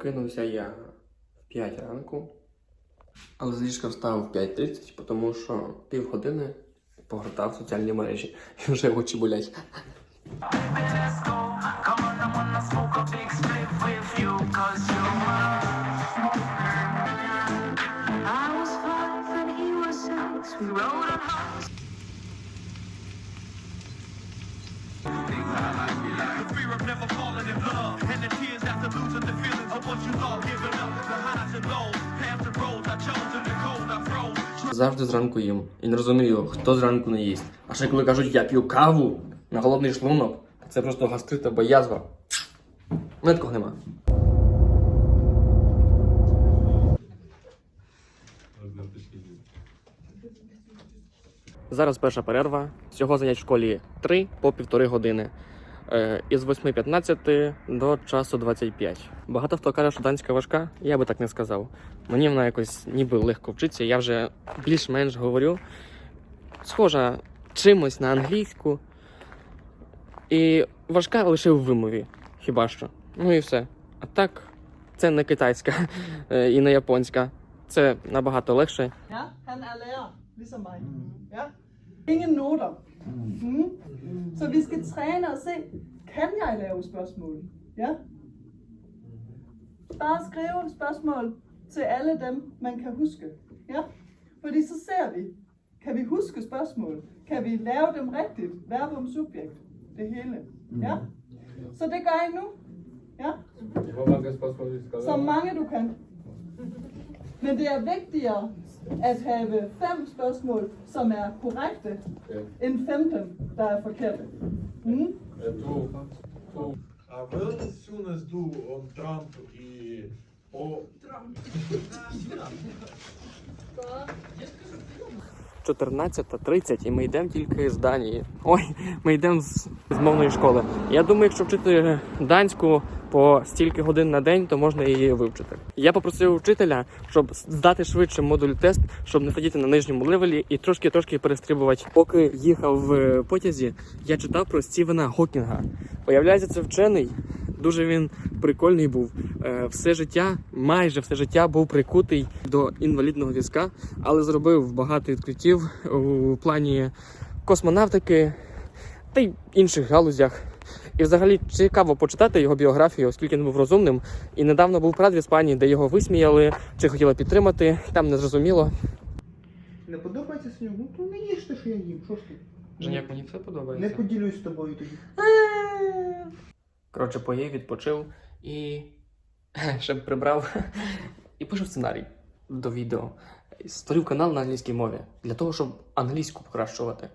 Прокинувся я в 5 ранку, але з ліжка встав в 5.30, тому що півгодини погортав соціальні мережі і вже очі болять. Never falling in love, and the tears after the feelings of what you thought giving up. The highs and lows, paths and roads I chose in the cold I froze. Завжди зранку їм. І не розумію, хто зранку не їсть. А ще коли кажуть, я п'ю каву на голодний шлунок, це просто гастрит або язва. Мене такого нема. Зараз перша перерва. Всього занять в школі 3 по півтори години. Е, Із 8.15 до часу 25. Багато хто каже, що данська важка, я би так не сказав. Мені вона якось ніби легко вчиться, я вже більш-менш говорю. Схожа чимось на англійську. І важка лише в вимові, хіба що. Ну і все. А так, це не китайська е, і не японська. Це набагато легше. Ja, han er lærer, ligesom mig. Ja. Ingen noter. Mm. Så vi skal træne og se, kan jeg lave spørgsmål? Ja. Bare skrive spørgsmål til alle dem, man kan huske. Ja. Fordi så ser vi, kan vi huske spørgsmål? Kan vi lave dem rigtigt? Verbum, subjekt. Det hele. Ja. Så det gør I nu. Ja. Hvor mange spørgsmål vi skal Så mange du kan. Men det er vigtigere at have fem spørgsmål, som er korrekte, Okay. end 15, der er forkerte. Mm? To, to. А hvad synes du om Trump i og 14.30 і ми йдемо тільки з Данії. Ой, ми йдемо з, з мовної школи. Я думаю, якщо вчити данську по стільки годин на день, то можна її вивчити. Я попросив вчителя, щоб здати швидше модуль тест, щоб не сидіти на нижньому левелі і трошки-трошки перестрибувати. Поки їхав в потязі, я читав про Стівена Гокінга. Виявляється, це вчений. Дуже він прикольний був. Е, Все життя, майже все життя був прикутий до інвалідного візка, але зробив багато відкриттів у плані космонавтики та й інших галузях. І взагалі цікаво почитати його біографію, оскільки він був розумним. І недавно був прад в Іспанії, де його висміяли чи хотіли підтримати. Там не зрозуміло. Не подобається снігу? Ну то не їж те, що я їм. Що ж ти? Женяк, мені все подобається. Не поділюсь з тобою тоді. Коротше, поїв, відпочив і ще б прибрав і пишу сценарій до відео. Створив канал на англійській мові для того, щоб англійську покращувати.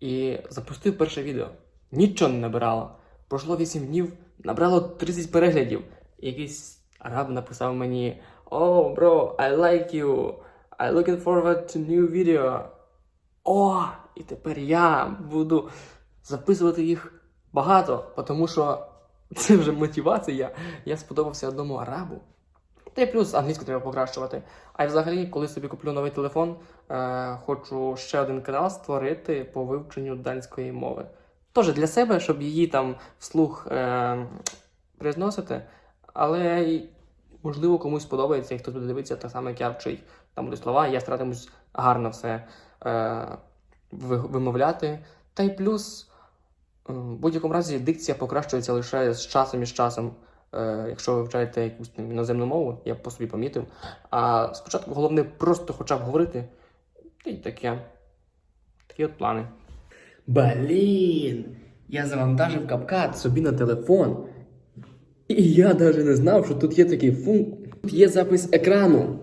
І запустив перше відео. Нічого не набирало. Пройшло 8 днів, набрало 30 переглядів. Якийсь араб написав мені: Oh, bro, I like you. I looking forward to new video. О, і тепер я буду записувати їх багато, тому що це вже мотивація. Я сподобався одному арабу. Та й плюс англійську треба покращувати. А й взагалі, коли собі куплю новий телефон, е, хочу ще один канал створити по вивченню данської мови. Тож для себе, щоб її там вслух е, призносити, але можливо комусь сподобається, і хтось буде дивитися так само, як я вчить. Там будуть слова, я старатимусь гарно все е, вимовляти. Та й плюс. Е, В будь-якому разі дикція покращується лише з часом і з часом. Е, Якщо ви вивчаєте якусь іноземну мову, я по собі помітив. А спочатку головне просто хоча б говорити. Й таке. Такі от плани. Блін! Я завантажив капкат собі на телефон. І я навіть не знав, що тут є такий функт. Тут є запис екрану.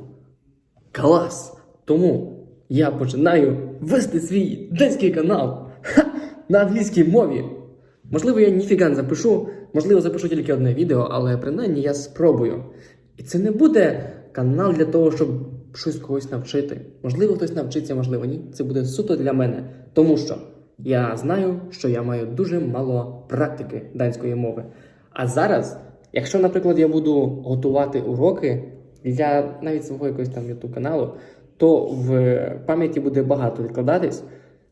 Клас! Тому я починаю вести свій денський канал на англійській мові. Можливо, я ніфіга не запишу, можливо, запишу тільки одне відео, але принаймні я спробую. І це не буде канал для того, щоб щось когось навчити. Можливо, хтось навчиться, можливо, ні. Це буде суто для мене. Тому що я знаю, що я маю дуже мало практики данської мови. А зараз, якщо, наприклад, я буду готувати уроки для навіть свого якогось там youtube каналу, то в пам'яті буде багато відкладатись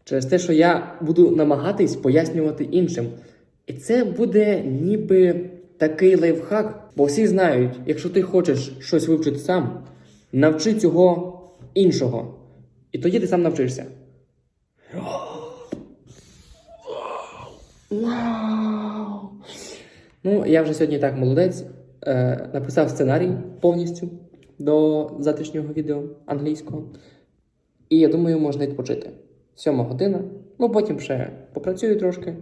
через те, що я буду намагатись пояснювати іншим. І це буде ніби такий лайфхак, бо всі знають, якщо ти хочеш щось вивчити сам, навчи цього іншого. І тоді ти сам навчишся. Вау! Ну, я вже сьогодні так молодець. Е, написав сценарій повністю до завтрашнього відео англійського. І я думаю, можна відпочити. Сьома година. Ну, потім ще попрацюю трошки,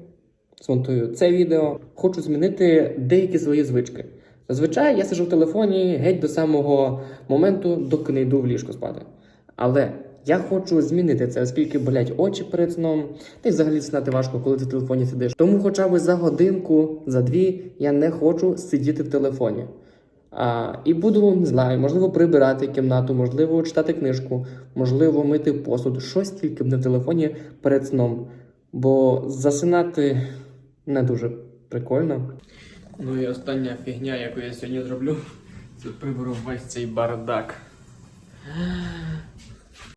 змонтую це відео. Хочу змінити деякі свої звички. Зазвичай я сиджу в телефоні геть до самого моменту, доки не йду в ліжко спати. Але я хочу змінити це, оскільки болять очі перед сном, та й взагалі знати важко, коли ти в телефоні сидиш. Тому хоча б за годинку, за дві я не хочу сидіти в телефоні. А, і буду, не знаю, можливо, прибирати кімнату, можливо, читати книжку, можливо, мити посуд, щось тільки б в телефоні перед сном. Бо засинати не дуже прикольно. Ну і остання фігня, яку я сьогодні зроблю, це приберу весь цей бардак.